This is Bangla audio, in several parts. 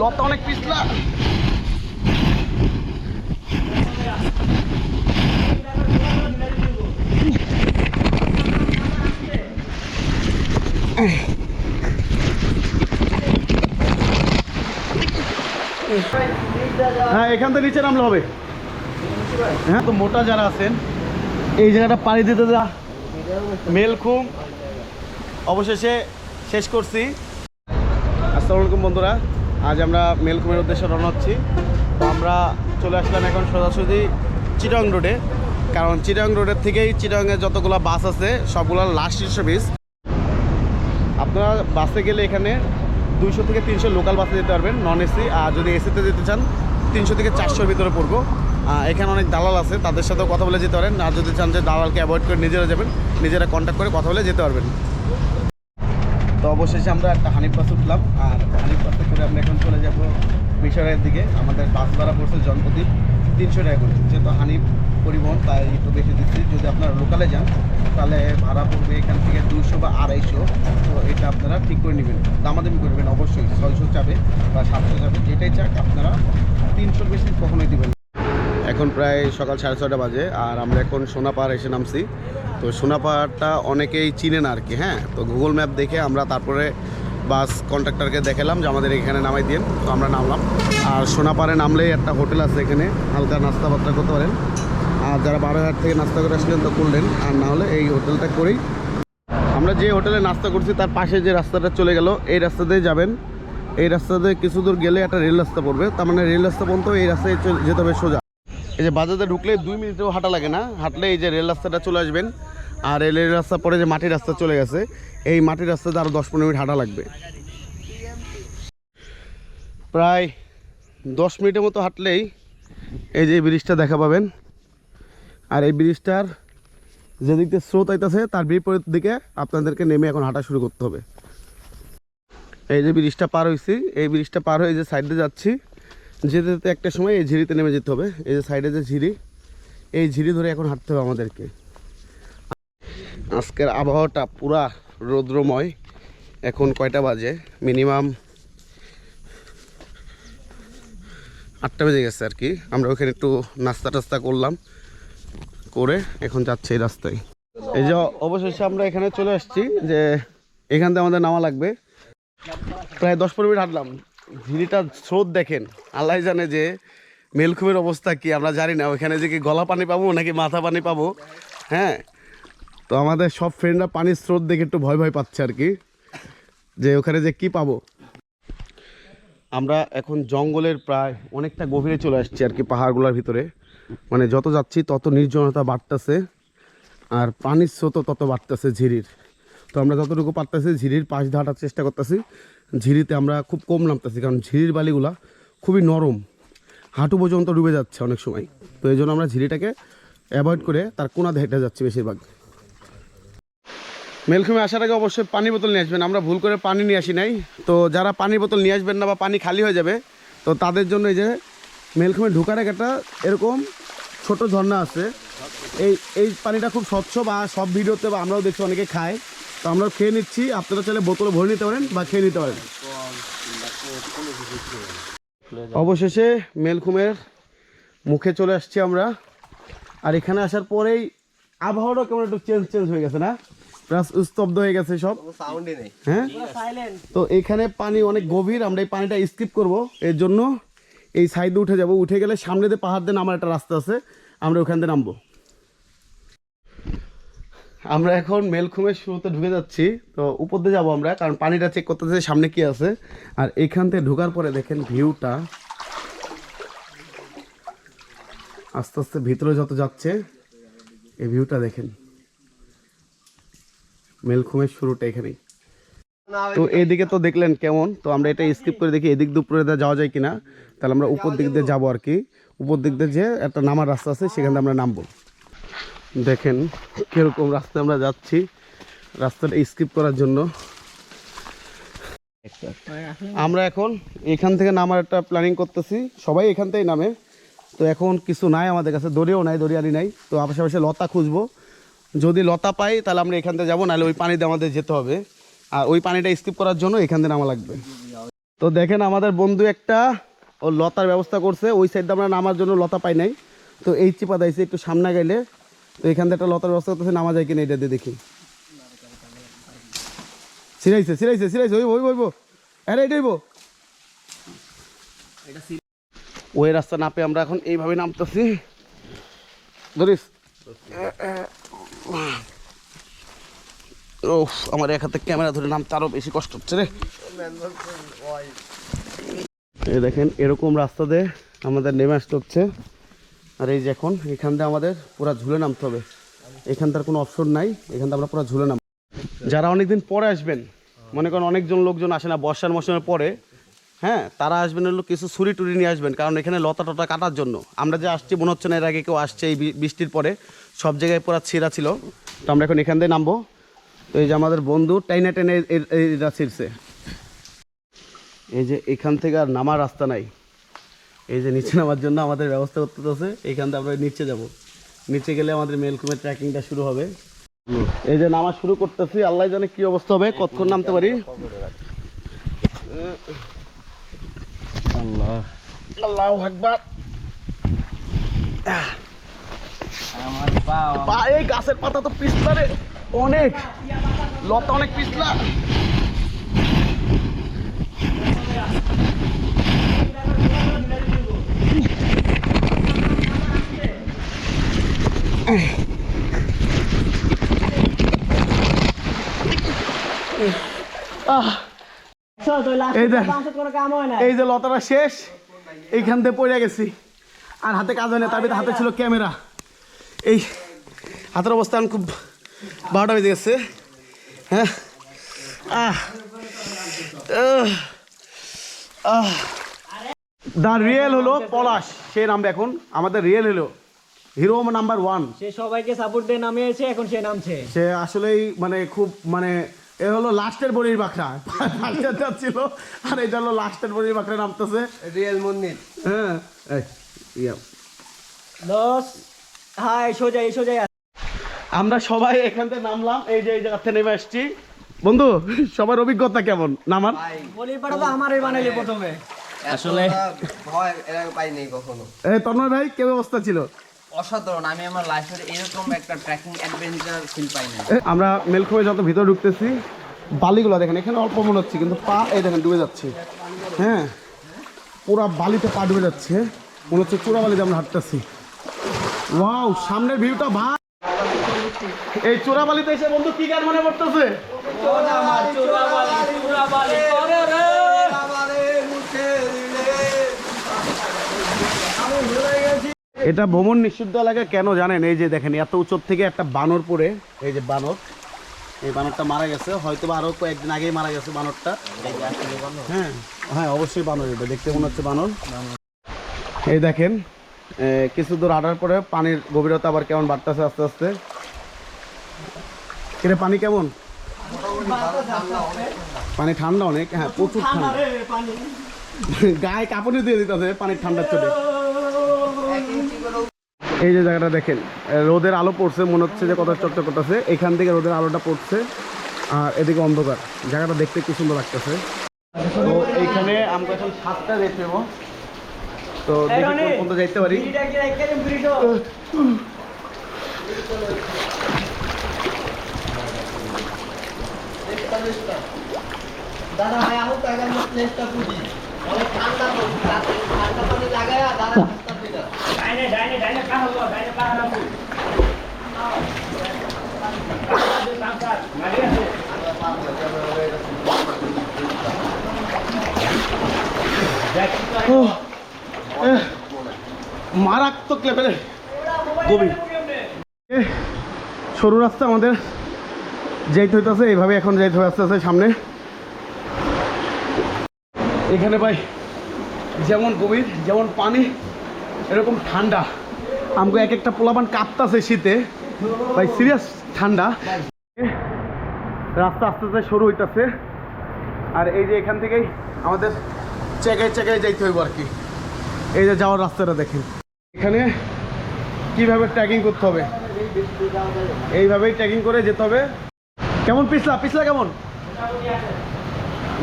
লতা অনেক পিছলা। হ্যাঁ এখান থেকে নিচে নামলে হবে। হ্যাঁ তো মোটা যারা আছেন, এই জায়গাটা পাড়ি দিতে যা। মেলখুম। অবশেষে শেষ করছি। আসসালামু আলাইকুম বন্ধুরা। আজ আমরা মেলকুমের উদ্দেশ্যে রওনা হচ্ছি। তো আমরা চলে আসলাম এখন সোজাসুজি চিটং রোডে। কারণ চিটং রোডের থেকেই চিটংয়ের যতগুলো বাস আছে, সবগুলো লাস্ট সার্ভিস আপনারা বাসে গেলে এখানে দুইশো থেকে তিনশো লোকাল বাসে যেতে পারবেন নন এসি আর যদি এসিতে যেতে চান, তিনশো থেকে চারশোর ভিতরে পড়ব। এখানে অনেক দালাল আছে, তাদের সাথেও কথা বলে যেতে পারেন। আর যদি চান যে দালালকে অ্যাভয়েড করে নিজেরা যাবেন, নিজেরা কন্ট্যাক্ট করে কথা বলে যেতে পারবেন। তো অবশেষে আমরা একটা হানিফ বাস উঠলাম, আর হানিফ বাসে করে আমরা এখন চলে যাব মিশরের দিকে। আমাদের বাস ভাড়া পড়ছে জনপ্রদীপ তিনশো টাকা করে। যেহেতু হানিফ পরিবহন, তাই একটু বেশি দিচ্ছি। যদি আপনারা লোকালে যান, তাহলে ভাড়া পড়বে এখান থেকে দুশো বা আড়াইশো। তো এটা আপনারা ঠিক করে নেবেন। দামাদামি করবেন অবশ্যই। ছয়শো চাবে বা সাতশো চাবে যেটাই চাক, আপনারা তিনশোর বেশি কখনোই দিবেন। এখন প্রায় সকাল সাড়ে ছটা বাজে, আর আমরা এখন সোনাপাহাড় এসে নামছি। তো সোনাপাহাড়টা অনেকেই চিনে না আর কি হ্যাঁ? তো গুগল ম্যাপ দেখে আমরা তারপরে বাস কন্ট্রাক্টরকে দেখালাম যে আমাদের এখানে নামাই দিয়ে তো আমরা নামলাম। আর সোনাপাহাড়ে নামলেই একটা হোটেল আছে এখানে, হালকা নাস্তা বাত্তা করতে পারেন। আর যারা বারোহাট থেকে নাস্তা করে আসলেন তো করলেন আর না হলে এই হোটেলটা করেই। আমরা যে হোটেলে নাস্তা করছি, তার পাশে যে রাস্তাটা চলে গেল, এই রাস্তা দিয়ে যাবেন। এই রাস্তা দিয়ে কিছু দূর গেলে একটা রেল রাস্তা পড়বে। তার মানে রেল রাস্তা পর্যন্ত এই রাস্তায় যেতে হবে সোজা। এই যে বাজারে ঢুকলে দুই মিনিটেও হাঁটা লাগে না। হাঁটলে এই যে রেল রাস্তাটা চলে আসবেন। আর এই রেল রাস্তা পরে যে মাটির রাস্তা চলে গেছে, এই মাটির রাস্তাতে আরও দশ পনেরো মিনিট হাঁটা লাগবে। প্রায় দশ মিনিটের মতো হাঁটলেই এই যে ব্রিজটা দেখা পাবেন। আর এই ব্রিজটার যেদিক দিয়ে স্রোত আইতেছে, তার বিপরীত দিকে আপনাদেরকে নেমে এখন হাঁটা শুরু করতে হবে। এই যে ব্রিজটা পার হয়েছি এই ব্রিজটা পার হয়ে যে সাইডে যাচ্ছি। যেতে যেতে একটা সময় এই ঝিরিতে নেমে যেতে হবে। এই যে সাইডে যে ঝিরি, এই ঝিরি ধরে এখন হাঁটতে হবে আমাদেরকে। আজকের আবহাওয়াটা পুরা রৌদ্রময়। এখন কয়টা বাজে? মিনিমাম আটটা বেজে গেছে আর কি। আমরা ওখানে একটু নাস্তা টাস্তা করলাম, করে এখন যাচ্ছে এই রাস্তায়। এই যে অবশেষে আমরা এখানে চলে আসছি যে এখান থেকে আমাদের নামা লাগবে। প্রায় দশ পনেরো মিনিট হাঁটলাম। ঝিরিটার স্রোত দেখেন আল্লাহ জানে যে মেলখুমের অবস্থা কি, আমরা জানি না ওখানে যে কি গলা পানি পাবো নাকি মাথা পানি পাবো হ্যাঁ? তো আমাদের সব ফ্রেন্ডরা পানির স্রোত দেখে একটু ভয় ভয় পাচ্ছে আর কি, যে ওখানে যে কি পাবো। আমরা এখন জঙ্গলের প্রায় অনেকটা গভীরে চলে আসছি আর কি পাহাড়গুলোর ভিতরে মানে যত যাচ্ছি তত নির্জনতা বাড়তেছে, আর পানির স্রোতও তত বাড়তেছে ঝিরির। তো আমরা যতটুকু পারতেছি ঝিরির পাশ হাঁটার চেষ্টা করতেছি। ঝিরিতে আমরা খুব কম নামতেছি, কারণ ঝিরির বালিগুলা খুবই নরম। হাঁটু পর্যন্ত ডুবে যাচ্ছে অনেক সময়। তো এই জন্য আমরা ঝিরিটাকে অ্যাভয়েড করে তার কোনা হেঁটে যাচ্ছি বেশিরভাগ। মেলখুমে আসার আগে অবশ্যই পানি বোতল নিয়ে আসবেন। আমরা ভুল করে পানি নিয়ে আসি নাই। তো যারা পানির বোতল নিয়ে আসবেন না বা পানি খালি হয়ে যাবে, তো তাদের জন্য এই যে মেলখুমে ঢোকার একটা এরকম ছোট ঝর্ণা আছে। এই এই পানিটা খুব স্বচ্ছ বা সব ভিডিওতে বা আমরাও দেখছি অনেকে খায়। তো আমরা খেয়ে নিচ্ছি। আপনারা চাইলে বোতলে ভরে নিতে পারেন বা খেয়ে নিতে পারেন। অবশেষে মেলখুমের মুখে চলে আসছি আমরা। আর এখানে আসার পরেই আবহাওয়াটা কেমন একটু চেঞ্জ চেঞ্জ হয়ে গেছে না? প্লাস স্তব্ধ হয়ে গেছে সব। হ্যাঁ? তো এখানে পানি অনেক গভীর আমরা এই পানিটা স্কিপ করব। এর জন্য এই সাইডে উঠে যাব। উঠে গেলে সামনে দিয়ে পাহাড় দিয়ে নামার একটা রাস্তা আছে। আমরা ওখান দিয়ে নামবো। আমরা এখন মেলখুমের শুরুতে ঢুকে যাচ্ছি। তো উপর দিয়ে যাব আমরা, কারণ পানিটা চেক করতে করতেছে সামনে কি আছে। আর এখান থেকে ঢোকার পরে দেখেন ভিউটা। আস্তে আস্তে ভিতরে যত যাচ্ছে, এই ভিউটা দেখেন। মেলখুমের শুরুটা এখানেই। তো এইদিকে তো দেখলেন কেমন, তো আমরা এটা স্কিপ করে দেখি এদিক দুপুরে যাওয়া যায় কিনা। তাহলে আমরা উপর দিক দিয়ে যাব আর কি। উপর দিক দিয়ে যে একটা নামার রাস্তা আছে, সেখান আমরা নামবো। দেখেন কীরকম রাস্তায় আমরা যাচ্ছি। রাস্তাটা স্কিপ করার জন্য। আমরা এখন এখান থেকে নামার একটা প্ল্যানিং করতেছি। সবাই এখান থেকেই নামে। তো এখন কিছু নাই আমাদের কাছে, দড়িও নাই, দড়িয়ালি নাই। তো আশেপাশে লতা খুঁজবো। যদি লতা পাই, তাহলে আমরা এখান থেকে যাব, নাহলে ওই পানিতে আমাদের যেতে হবে। আর ওই পানিটা স্কিপ করার জন্য এখান থেকে নামা লাগবে। তো দেখেন আমাদের বন্ধু একটা, ও লতার ব্যবস্থা করছে। ওই সাইডে আমরা নামার জন্য লতা পাই নাই। তো এই চিপা দিয়েছে একটু সামনে গেলে। তো এখান থেকে একটা লতার ব্যবস্থা করতেছে নামা যায় কিনা এটা দিয়ে দেখি। সিরাইছে সিরাইছে সিরাইছে ওই ওই ওইব। আরে, এটা হইব ওই রাস্তা না পেয়ে আমরা এখন এইভাবে নামতেছি। ধরিস। ও আমার এক হাতে ক্যামেরা ধরে নামতে আরও বেশি কষ্ট হচ্ছে রে। দেখেন, এরকম রাস্তা দিয়ে আমাদের নেমে আসতে হচ্ছে। আর এই যে এখন, এখান দিয়ে আমাদের পুরো ঝুলে নামতে হবে। এখান তার কোনো অপশন নাই, এখান থেকে আমরা পুরো ঝুলে নাম যারা অনেকদিন পরে আসবেন, মনে করেন অনেকজন লোকজন আসে না, বর্ষার মৌসুমের পরে হ্যাঁ তারা আসবেন হলো কিছু ছুরি টুরি নিয়ে আসবেন, কারণ এখানে লতা টতা কাটার জন্য। আমরা যে আসছি, মনে হচ্ছে না এর আগে কেউ আসছে এই বৃষ্টির পরে, সব জায়গায় পুরো ছিঁড়া ছিল। তো আমরা এখন এখান দিয়ে নামবো। তো এই যে আমাদের বন্ধু টাইনা টেনে এ- এ- এটা ছিঁড়ছে। এই যে এখান থেকে আর নামার রাস্তা নাই। এই যে নিচে নামার জন্য আমাদের ব্যবস্থা করতে হচ্ছে এইখান থেকে আমরা নিচে যাব। নিচে গেলে আমাদের মেলকুমের ট্রেকিংটা শুরু হবে। এই যে নামা শুরু করতেছি আল্লাহ জানে কি অবস্থা হবে কতক্ষণ নামতে পারি? আল্লাহ। আল্লাহ একবার পা এই গাছের পাতা তো পিছলা রে। অনেক। লতা অনেক পিছলা। এই যে লতাটা শেষ, এইখান পড়ে গেছি। আর হাতে কাজ তার ভিতরে হাতে ছিল ক্যামেরা। এই হাতের খুব গেছে। হ্যাঁ? আহ রিয়েল হলো পলাশ, সে নামবে এখন। আমাদের রিয়েল হলো। Hero number one. সে সবাইকে সাপোর্ট দিয়ে নামিয়েছে এখন সে নামছে। সে আসলেই মানে খুব মানে এ হলো লাস্টের বড়ির বাঁকড়া ফার্স্টারটা ছিল আর এটা হলো লাস্টের বড়ির বাঁকড়া নামতেছে। রিয়েল মন্দির। হ্যাঁ এই, ইয়া। দশ হাই সোজাই সোজাই আমরা সবাই এখান থেকে নামলাম এই যে এই জায়গা থেকে নেমে আসছি। বন্ধু সবার অভিজ্ঞতা কেমন? নামার? বলির পাড়া তো আমারই বানাইলি প্রথমে। আসলে ভয় এর আগে পাইনি কখনো। এই তন্ময় ভাই কেউ অবস্থা ছিল? অসাধারণ। আমি আমার লাইফের এরকম একটা ট্রেকিং অ্যাডভেঞ্চার ফিল পাইনি এ, আমরা মেলখমে যত ভিতরে ঢুকতেছি বালিগুলো দেখেন এখানে অল্প মনে হচ্ছে কিন্তু পা এই দেখেন ডুবে যাচ্ছে। হ্যাঁ পুরা বালিতে পা ডুবে যাচ্ছে মনে হচ্ছে চূড়া বালিতে আমরা হাঁটতেছি। ওয়াও সামনের ভিউটা ভাই। এই চূড়া বালিতে এসে বন্ধু কি গান মনে পড়তেছে? এটা ভ্রমণ নিষিদ্ধ এলাকা কেন জানেন? এই যে দেখেন, এত উঁচুর থেকে একটা বানর পড়ে, এই যে বানর। এই বানরটা মারা গেছে হয়তো বা আরও কয়েকদিন আগেই মারা গেছে বানরটা। হ্যাঁ হ্যাঁ অবশ্যই বানর এটা, দেখতে মনে হচ্ছে বানর। এই দেখেন কিছু দূর হাঁটার পরে পানির গভীরতা আবার কেমন বাড়তেছে আস্তে আস্তে। কিরে, পানি কেমন? পানি ঠান্ডা অনেক হ্যাঁ প্রচুর ঠান্ডা। গায়ে কাপড়ে দিয়ে দিতেছে, পানির ঠান্ডার চোটে। এই যে জায়গাটা দেখেন রোদের আলো পড়ছে মনে হচ্ছে যে কত চকচক করতেছে। এখান থেকে রোদের আলোটা পড়ছে আর এদিকে অন্ধকার। জায়গাটা দেখতে কি সুন্দর লাগতেছে। তো এইখানে আমরা এখন সাতটা দেখতে তো দেখি কোন যাইতে পারি। দাদা ভাই আমি তো আগে প্লেসটা অনেক ঠান্ডা ঠান্ডা পানি লাগায়া দাদা ডাইনে ডাইনে ডাইনে কাহ হলো, ডাইনে মারাত্মক লেভেলে গভীর। সরু রাস্তা আমাদের যাইতে হইতেছে, এইভাবে এখন যাইতে হয়ে আস্তে আস্তে সামনে। এখানে ভাই, যেমন গভীর, যেমন পানি এরকম ঠান্ডা। আমাকে এক একটা পোলাপান কাঁপতাছে শীতে। ভাই সিরিয়াস ঠান্ডা। রাস্তা আস্তে আস্তে সরু হইতাছে। আর এই যে এখান থেকেই আমাদের চেকায় চেকায় যাইতে হইব আর কি। এই যে যাওয়ার রাস্তাটা দেখেন। এখানে কীভাবে ট্রেকিং করতে হবে? এইভাবেই ট্রেকিং করে যেতে হবে। কেমন পিছলা? পিছলা কেমন?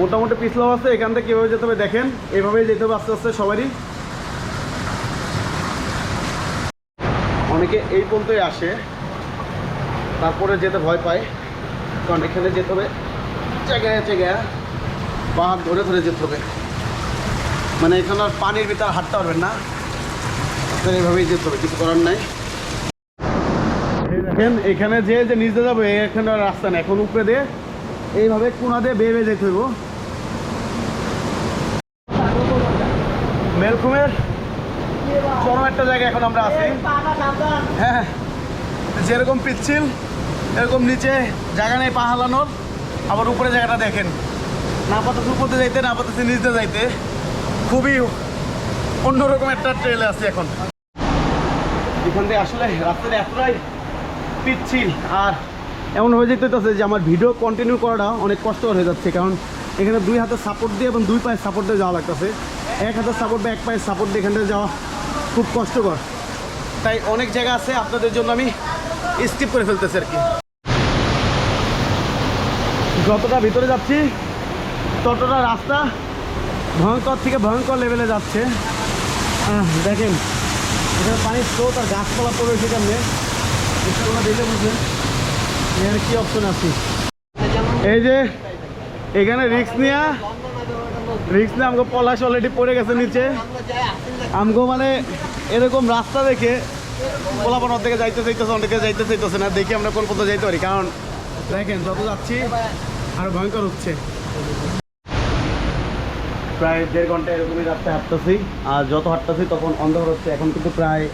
মোটামুটি পিছলাও আছে। এখান থেকে কীভাবে যেতে হবে দেখেন। এভাবেই যেতে হবে আস্তে আস্তে সবারই। অনেকে এই পর্যন্তই আসে। তারপরে যেতে ভয় পায়। কারণ এখানে যেতে হবে। জায়গায় জায়গায় পা ধরে ধরে যেতে হবে। মানে এখানে আর পানির ভিতরে হাঁটতে পারবেন না। আপনার যেতে হবে, কিছু করার নাই। দেখেন, এখানে যে যে নিচে যাবে, এখানে রাস্তা নেই। এখন উপরে দিয়ে এইভাবে কোনা দিয়ে বেয়ে বেয়ে যেতে হইব। মেলকুমের একটা জায়গা এখন আমরা আছি। হ্যাঁ যেরকম পিচ্ছিল, এরকম নিচে জায়গা নেই পা হালানোর। আবার উপরে জায়গাটা দেখেন। না পাতাছে উপরে যাইতে, না পাতাছে নিচে যাইতে। খুবই অন্যরকম একটা ট্রেলে আছে এখন। এখান থেকে আসলে রাস্তাটা এতটাই পিচ্ছিল আর এমন হয়ে যেতেছে যে আমার ভিডিও কন্টিনিউ করাটা অনেক কষ্টকর হয়ে যাচ্ছে। কারণ এখানে দুই হাতে সাপোর্ট দিয়ে এবং দুই পায়ের সাপোর্ট দিয়ে যাওয়া লাগতেছে। এক হাতের সাপোর্ট বা এক পায়ের সাপোর্ট দিয়ে এখান থেকে যাওয়া খুব কষ্টকর। তাই অনেক জায়গা আছে, আপনাদের জন্য আমি স্কিপ করে ফেলতেছি আর কি। যতটা ভিতরে যাচ্ছি, ততটা রাস্তা ভয়ঙ্কর থেকে ভয়ঙ্কর লেভেলে যাচ্ছে। দেখেন, এখানে পানির স্রোত আর গাছপালা পড়ে সেখানে তোমরা দেখলে বুঝবেন এখানে কি অপশন আছে। এই যে, এখানে রিক্স নিয়ে। রিক্স নিয়ে আমাকে পলাশ অলরেডি পড়ে গেছে নিচে। আমগো মানে এরকম রাস্তা দেখে পোলাপন থেকে যাইতে চাইতেছে অনেকে যাইতে চাইতেছে না, দেখি আমরা কোন পথে যাইতে পারি। কারণ দেখেন, যত যাচ্ছি, আরও ভয়ঙ্কর হচ্ছে। প্রায় দেড় ঘণ্টা এরকমই রাস্তায় হাঁটতেছি, আর যত হাঁটতেছি তখন অন্ধকার হচ্ছে। এখন কিন্তু প্রায়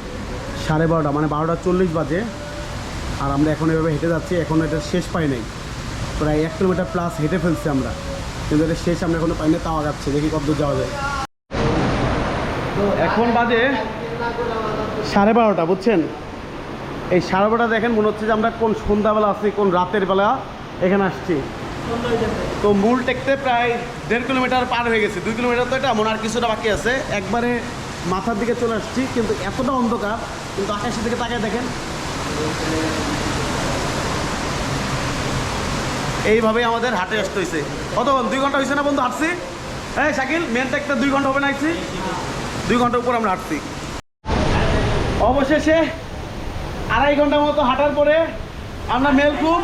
সাড়ে বারোটা মানে বারোটা চল্লিশ বাজে, আর আমরা এখন এভাবে হেঁটে যাচ্ছি। এখন এটা শেষ পাই নাই। প্রায় এক কিলোমিটার প্লাস হেঁটে ফেলছি আমরা। কিন্তু এটা শেষ, আমরা এখনও পাই না তাও আগাচ্ছে। দেখি কত দূর যাওয়া যায়। তো এখন বাজে সাড়ে বারোটা, বুঝছেন? এই সাড়ে বারোটা দেখেন, মনে হচ্ছে যে আমরা কোন সন্ধ্যাবেলা আসছি কোন রাতের বেলা এখানে আসছি। তো মূল টেকতে প্রায় দেড় কিলোমিটার পার হয়ে গেছে। দুই কিলোমিটার তো এটা মনে আর কিছুটা বাকি আছে। একবারে মাথার দিকে চলে আসছি, কিন্তু এতটা অন্ধকার, কিন্তু আকাশের দিকে তাকায় দেখেন। এইভাবেই আমাদের হাটে আসতে হয়েছে কতক্ষণ? দুই ঘণ্টা হয়েছে না বন্ধু, হাঁটছি? হ্যাঁ শাকিল মেন টেকটা দুই ঘণ্টা হবে না দুই ঘণ্টার উপর আমরা হাঁটছি। অবশেষে আড়াই ঘণ্টার মতো হাঁটার পরে আমরা মেলকুম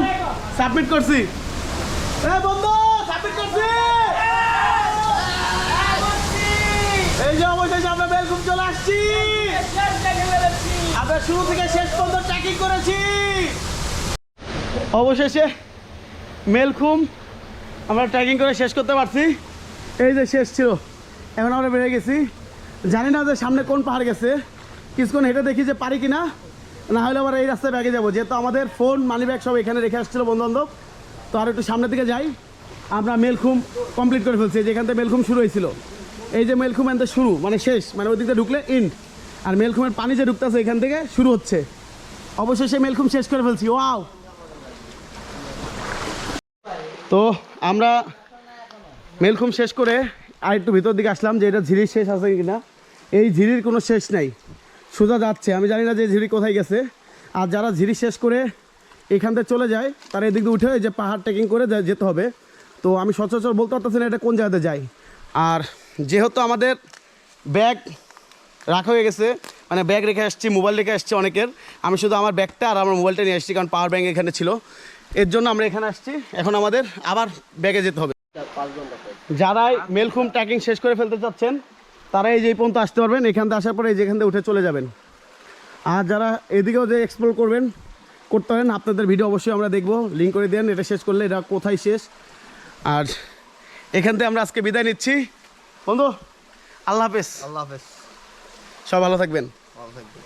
সাবমিট করছি। বন্ধু, সাবমিট করছি। এই যে অবশেষে আমরা মেলকুম চলে আসছি। আমরা শুরু থেকে শেষ পর্যন্ত ট্র্যাকিং করেছি। অবশেষে মেলকুম আমরা ট্র্যাকিং করে শেষ করতে পারছি। এই যে শেষ ছিল, এখন আমরা বেড়ে গেছি। জানি না যে সামনে কোন পাহাড় গেছে। কিছুক্ষণ হেঁটে দেখি যে পারি কিনা? না হলে আবার এই রাস্তায় ব্যাগে যাব। যেহেতু আমাদের ফোন মানি ব্যাগ সব এখানে রেখে আসছিল বন্ধু তো আর একটু সামনের দিকে যাই। আমরা মেলখুম কমপ্লিট করে ফেলছি। যেখান থেকে মেলখুম শুরু হয়েছিল। এই যে মেলখুম থেকে শুরু মানে শেষ মানে ওই দিকটা ঢুকলে ইন্ড আর মেলখুমের পানি যে ঢুকতেছে এখান থেকে শুরু হচ্ছে। অবশেষে মেলখুম শেষ করে ফেলছি। ওয়াও! তো আমরা মেলখুম শেষ করে আর একটু ভিতর দিকে আসলাম যে এটা ঝিরির শেষ আছে কিনা। এই ঝিরির কোনো শেষ নাই। সোজা যাচ্ছে। আমি জানি না যে ঝিরি কোথায় গেছে। আর যারা ঝিরি শেষ করে এখান থেকে চলে যায়, তারা এদিক দিয়ে উঠে যে পাহাড় ট্রেকিং করে যেতে হবে। তো আমি সচরাচর বলতে পারতেছি না এটা কোন জায়গাতে যাই আর যেহেতু আমাদের ব্যাগ রাখা হয়ে গেছে মানে ব্যাগ রেখে আসছি মোবাইল রেখে আসছি অনেকের, আমি শুধু আমার ব্যাগটা আর আমার মোবাইলটা নিয়ে আসছি, কারণ পাওয়ার ব্যাঙ্ক এখানে ছিল। এর জন্য আমরা এখানে আসছি। এখন আমাদের আবার ব্যাগে যেতে হবে। যারাই মেলখুম ট্র্যাকিং শেষ করে ফেলতে চাচ্ছেন তারা এই যে পর্যন্ত আসতে পারবেন এখান থেকে আসার পরে এই যেখান থেকে উঠে চলে যাবেন। আর যারা এদিকেও যে এক্সপ্লোর করবেন করতে পারেন আপনাদের ভিডিও অবশ্যই আমরা দেখব। লিঙ্ক করে দেন এটা শেষ করলে এটা কোথায় শেষ। আর এখান থেকে আমরা আজকে বিদায় নিচ্ছি। বন্ধু আল্লাহ হাফেজ। আল্লাহ হাফেজ। সব ভালো থাকবেন। ভালো থাকবেন।